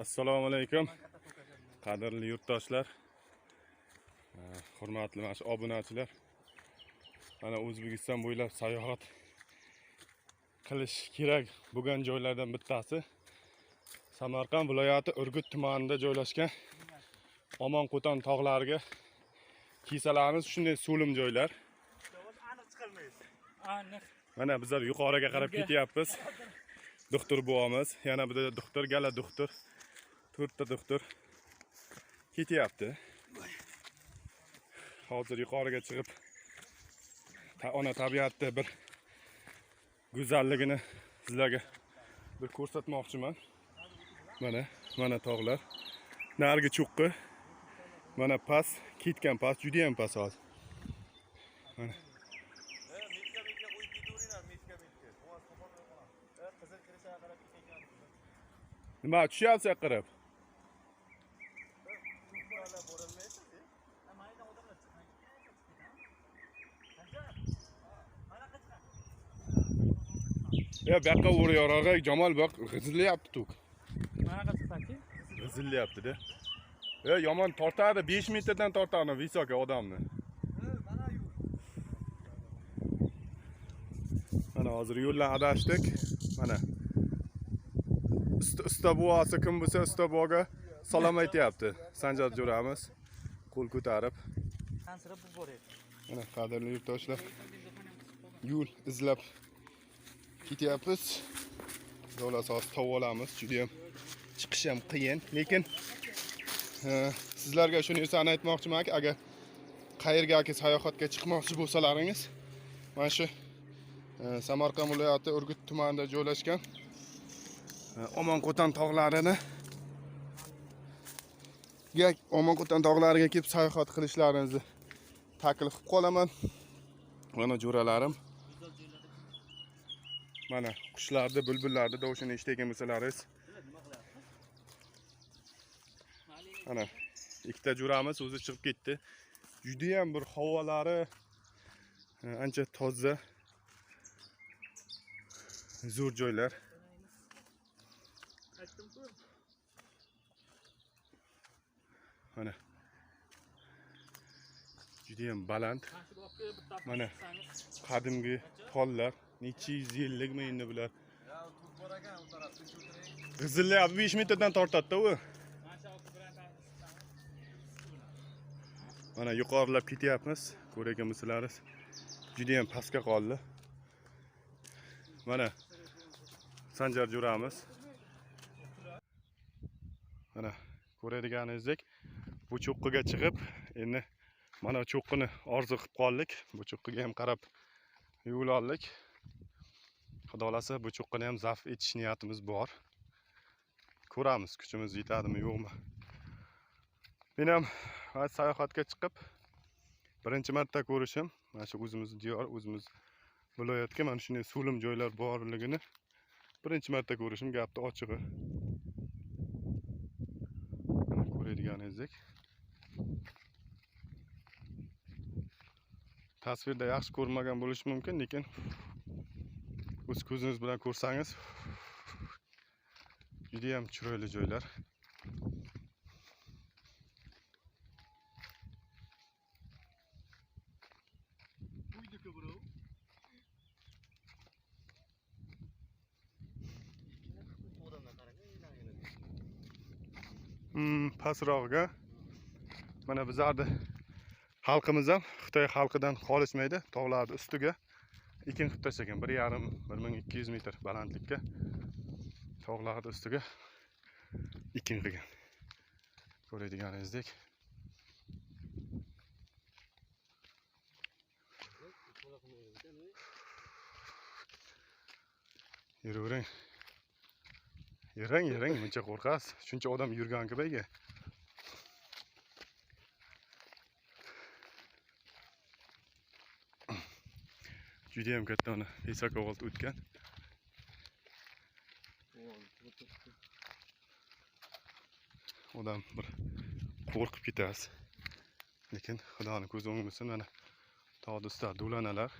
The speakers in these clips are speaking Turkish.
assalomu alaykum. Qadrli yurtdoshlar Eh, hurmatli mana shu obunachilar. Mana o'zbekiston bo'ylab sayohat qilish kerak bo'lgan joylardan bittasi. Samarqand viloyati urgut tumanida joylashgan omonqo'ton tog'lariga kiysalarimiz shunday so'lim joylar. Mana bizlar yuqoriga qarab ketyapmiz. Doktor buvomiz yana bitta doktor gala doktor to'rtta doktor ketyapti hozir yuqoriga chiqib ta- ona tabiatni bir go'zalligini sizlarga bir ko'rsatmoqchiman mana mana tog'lar narigi cho'qqi mana past ketgan past judayam past hozir mana metka metka qo'yib Ya bu yoqqa o'rayorog'a jamol bak g'izillayapti tuk manaqa chiqsanchi g'izillayapti-da. Ya yomon tortadi 5 metrdan tortadi visoka odamni. Mana hozir yo'ldan adashdik. Mana. Buvosi kim bo'lsa usta buvoga salom aytyapti. Sanjar jo'ramiz qo'l ko'tarib. Mana qadrli yurtdoshlar. Yo'l izlab ketyapmiz. Yo'l asosi topib olamiz. Juda ham chiqish ham qiyin, lekin sizlarga shu narsani aytmoqchimanki, agar qayergaki sayohatga chiqmoqchi bo'lsalaringiz, mana shu Samarqand viloyati Urgut tumanida joylashgan Omonqo'ton tog'larini ga Omonqo'ton tog'lariga kelib sayohat qilishlaringizni taklif qilib qolaman. Mana jo'ralarim. Mana qushlarni, bulbullarni tovushini eshitgan bo'lsalaringiz, mana ikkita jo'ramiz o'zi chiqib ketdi. Juda ham bir havolari e, ancha toza zo'r joylar. Mana juda ham baland. Mana qadimgi pollar bular. ya tur bor ekan u tarafda o'tiring G'izillayapti 5 metrdan tortadi-da u. mana yuqorilab ketyapmiz. Ko'rgan bo'lsalaringiz juda ham pastga qoldi. Mana Sanjar jo'ramiz. Mana ko'radiganingizdek bu cho'qqiga chiqib, endi mana cho'qqini orzu qilib qoldik. Bu cho'qqiga ham qarab yo'l oldik. Xudo xohlasa bu cho'qqini ham zabt etish niyatimiz bor. Ko'ramiz, kuchimiz yetadimi, yo'qmi. Men ham sayohatga chiqib birinchi marta ko'rishim mana shu o'zimizni diyor o'zimiz viloyatga mana shunday so'lim joylar borligini birinchi marta ko'rishim gapni ochig'i ko'radiganingizdek tasvirda yaxshi ko'rmagan bo'lishi mumkin lekin o'z ko'zingiz bilan ko'rsangiz judayam chiroyli joylar. Hmm, pastrog'iga mana bizlarni xalqimiz ham xitoy xalqidan qolishmaydi tog'larni ustiga. Ekin qilib tashlagan bir yarim bir ming ikki yuz metr balandlikka tog'larni ustiga ekin qilgan. Ko'radiganingizdek yuravering. Yuring yurang muncha qo'rqasiz. Shuncha odam yurgan bayga judayam katta mana pesakovolt o'tgan odam bir qo'rqib ketasiz lekin xudoni ko'zi o'ngmasin mana tog'ni ustida do'lanalar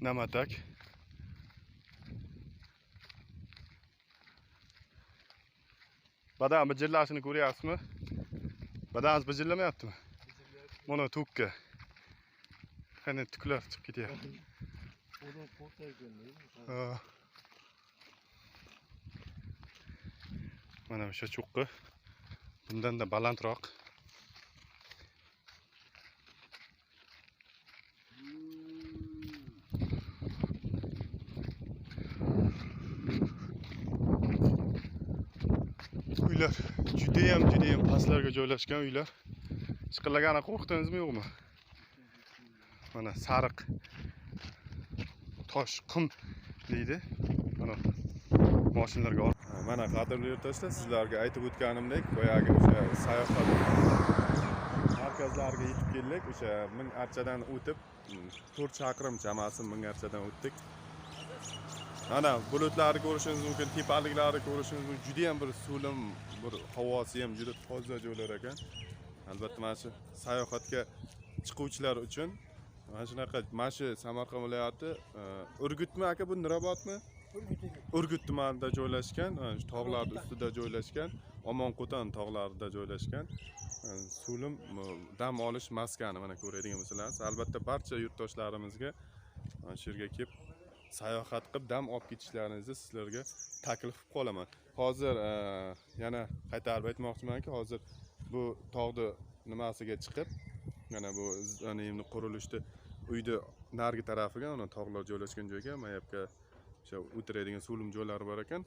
namatak badan bijirlashini ko'ryapsizmi badanimiz bijirlamayaptimi mana tukka qani tuklar chiqib ketyapti Odan korkar görmeyin. Ha. mana o'sha cho'qqi bundanda balandroq uylar. Judayam judayam pastlarga joylashgan uylar. Chiqillagani qo'rqdingizmi yo'qmi? Mana sariq tosh qum deydi. Mana mashinalarga mana qadrli yurtdoshlar sizlarga aytib o'tganimdek boyagi o'sha sayohat markazlariga yetib keldik. O'sha ming archadan o'tib to'rt chaqirim chamasi ming archadan o'tdik. Mana bulutlarni ko'rishingiz mumkin tepaliklarni ko'rishingiz mumkin. Judayam bir so'lim bir havosi ham juda toza joylar ekan. Albatta mana shu sayohatga chiquvchilar uchun mana shunaqa mana shu samarqand viloyati e, urgutmi aka bu nurobodmi urgut tumanida joylashgan mana shu tog'larni ustida joylashgan omonqo'ton tog'larida joylashgan e, so'lim e, dam olish maskani mana ko'radigan bo'lsangiz albatta barcha yurtdoshlarimizga mana shu yerga kelib sayohat qilib dam olib ketishlaringizni sizlarga taklif qilib qolaman. Hozir e, yana qaytarib aytmoqchimanki hozir bu tog'ni nimasiga chiqib mana bu endi qurilishni uyni narigi tarafiga mana tog'lar joylashgan joyga mana bu yoqqa o'sha o'tiradigan so'lim joylari bor ekan.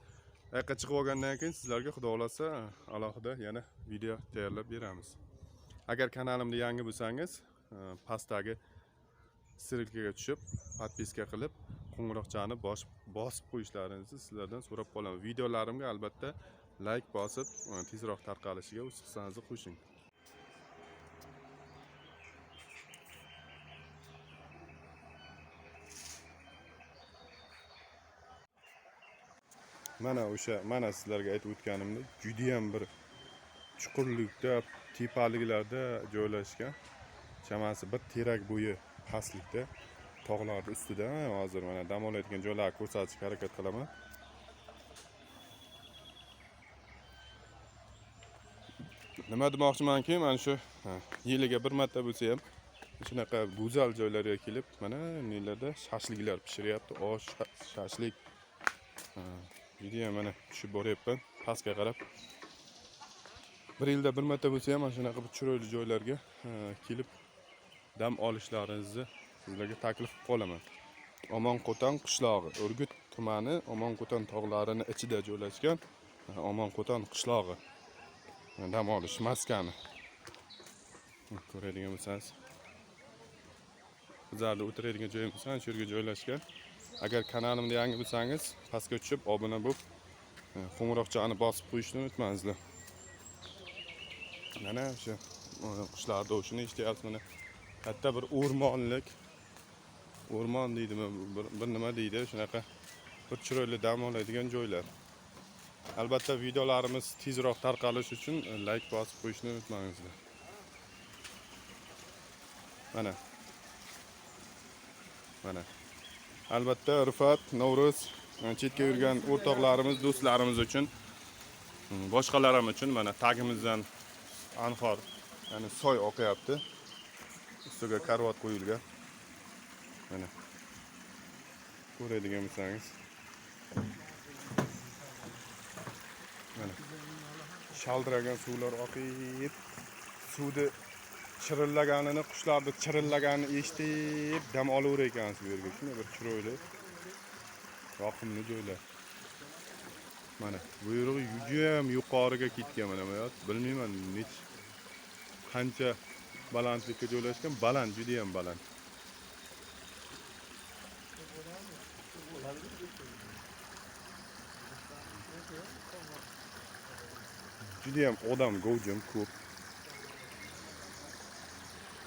U yoqqa chiqib olgandan keyin sizlarga xudo xohlasa e, alohida yana video tayyorlab beramiz. Agar kanalimda yangi bo'lsangiz e, pastdagi ссылкаga tushib подписка qilib qo'ng'iroqchani bosib bosib qo'yishlaringizni sizlardan so'rab qolaman. Videolarimga albatta layk bosib e, tezroq tarqalishiga o'z hissangizni qo'shing. Mana o'sha mana sizlarga aytib o'tganimdek judayam bir chuqurlikda tepaliklarda joylashgan chamasi bir terak bo'yi pastlikda tog'larni ustida hozir mana dam olayotgan joylarni ko'rsatishga harakat qilaman. Nima demoqchimanki mana shu yiliga bir marta bo'lsa ham shunaqa go'zal joylarga kelib mana bu yerlarda shashliklar pishiryapti osh sha- shashlik. Ha, judayam mana tushib boryapman pastga qarab. Bir yilda bir marta bo'lsa ham mana shunaqa chiroyli joylarga kelib dam olishlaringizni sizlarga taklif qilib qolaman. Omonqo'ton qishlog'i urgut tumani omonqo'ton tog'larini ichida joylashgan e, omonqo'ton qishlog'i. Dam olish maskani. Hm, ko'radigan bo'lsangiz. Bizlarni o'tiradigan joyimiz ana shu yerga joylashgan. Agar kanalimda yangi bo'lsangiz pastga tushib obuna bo'lib e, qo'ng'iroqchani bosib qo'yishni unutmangizlar mana o'sha e, qushlar tovushini eshityapsiz mana katta bir o'rmonlik o'rmon deydimi bir, bir nima deydi shunaqa bir chiroyli dam oladigan joylar. Albatta videolarimiz tezroq tarqalishi uchun e, layk bosib qo'yishni unutmangizlar. Mana. Mana. Albatta rifat novruz e, chetga yurgan o'rtoqlarimiz do'stlarimiz uchun mm, boshqalar ham uchun mana tagimizdan anhor ya'ni soy oqyapti. Ustiga karvot qo'yilgan mana ko'radigan bo'lsangiz mana shaldiragan suvlar oqib suvni chirillaganini qushlarni chirillaganini eshitib dam olaverar ekansiz bu yerga shunday bir chiroyli yoqimli joylar mana bu yerga judayam yuqoriga ketgan mana bu bilmayman nech qancha balandlikka joylashgan baland judayam baland judayam odam ko'p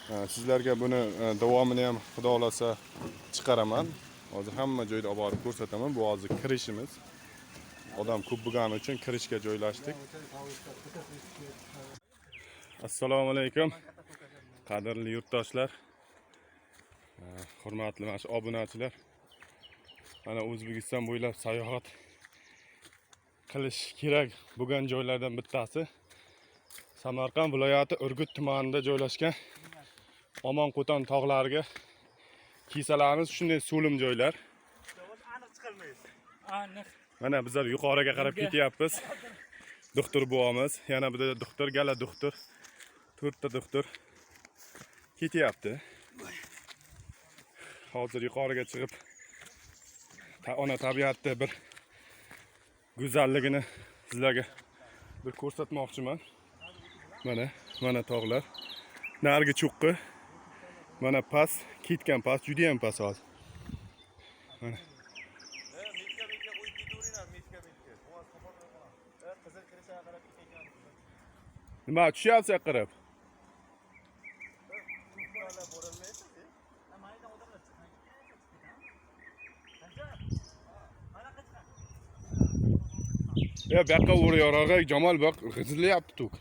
Ha, sizlarga buni e, davomini ham xudo xohlasa chiqaraman. Hozir hamma joyda olib borib ko'rsataman. Bu hozir kirishimiz. Odam ko'p bo'lgani uchun kirishga joylashdik. Assalomu alaykum. Qadrli yurtdoshlar E, hurmatli mana shu obunachilar. Mana o'zbekiston bo'ylab sayohat qilish kerak bo'lgan joylardan bittasi. Samarqand viloyati urgut tumanida joylashgan omonqo'ton tog'lariga kelsalarimiz shunday so'lim joylar. Aniq mana bizlar yuqoriga qarab ketyapmiz. Doktor buvomiz yana bir doktor gala doktor to'rtta doktor ketyapti. Hozir yuqoriga chiqib ona tabiatni bir go'zalligini sizlarga bir ko'rsatmoqchiman mana mana tog'lar narigi cho'qqi mana past ketgan past judayam past hozir E, metka metka qo'yib ketaveringlar Ya bu yoqqa o'ryorog'i jamol bak g'izillayapti tuk.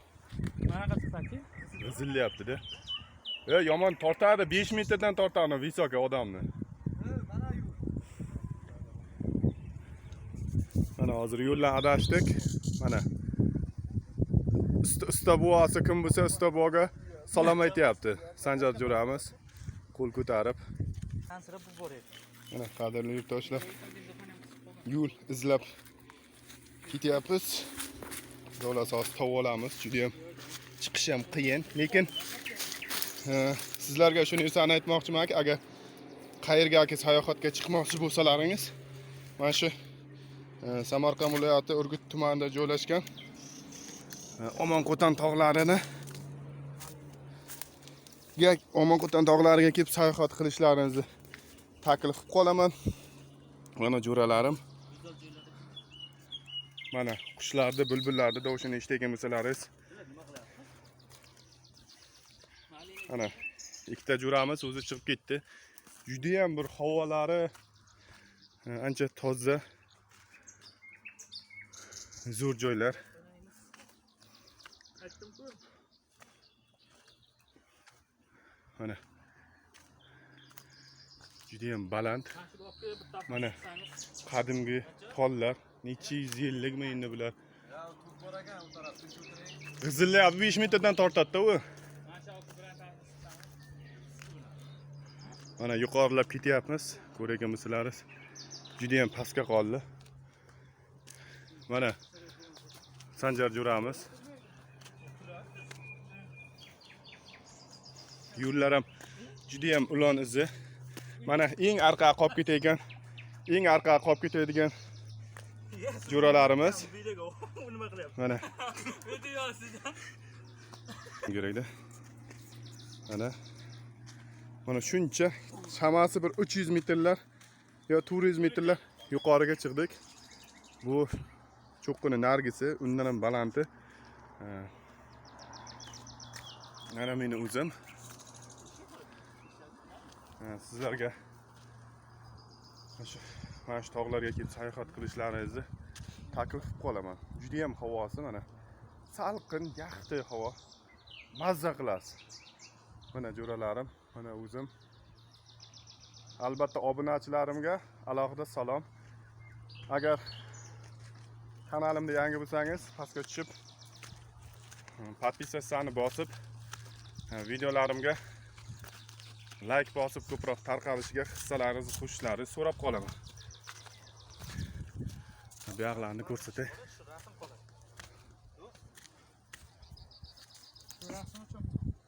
Manaqa chiqdaki g'izillayaptida e yomon tortadi 5 metrdan tortadi visoka odamni mana hozir yo'ldan adashdik mana usta buvosi kim bo'lsa usta buvoga salom aytyapti sanjar jo'ramiz qo'l ko'tarib qansirab bu boryapti mana qadrli yurtdoshlar yo'l izlab ketyapmiz xudo xohlasa hozir topib olamiz judayam chiqish ham qiyin lekin e, sizlarga shu narsani aytmoqchimanki agar qayergaki sayohatga chiqmoqchi bo'lsalaringiz mana shu e, samarqand viloyati urgut tumanida joylashgan e, omonqo'tan omonqo'ton tog'larini omonqo'tan omonqo'ton tog'lariga kelib sayohat qilishlaringizni taklif qilib qolaman. Mana jo'ralarim mana qushlarni bulbullarni tovushini eshitgan bo'lsalaringiz mana ikkita jo'ramiz o'zi chiqib ketdi judayam bir havolari e, ancha toza zo'r joylar. Mana judayam baland. Mana. qadimgi tollar necha yuz yillikmi endi bular g'izillayapti besh metrdan tortadida u mana yuqorilab ketyapmiz ko'rgan bo'lsalaringiz judayam pastga qoldi mana sanjar jo'ramiz yo'llar ham judayam ulon izi. Mana eng orqaga qolib ketayotgan eng orqaga qolib ketadigan qilyapti mana kerakda mana mana shuncha chamasi bir 300 metrlar yo 400 metrlar yuqoriga chiqdik bu cho'qqini nargisi undan ham balandi Ha. mana meni o'zim Ha, sizlarga mana shu tog'larga kelib sayohat qilishlaringizni taklif qilib qolaman. Judayam havosi mana salqin yaxshi havo. Mazza qilasiz. Mana jo'ralarim mana o'zim. Albatta obunachilarimga alohida salom. Agar kanalimda yangi bo'lsangiz pastga tushib hmm, подписаться bosib e, videolarimga layk bosib ko'proq tarqalishiga hissalaringizni qo'shishlaringizni so'rab qolaman. Bu yoqlarni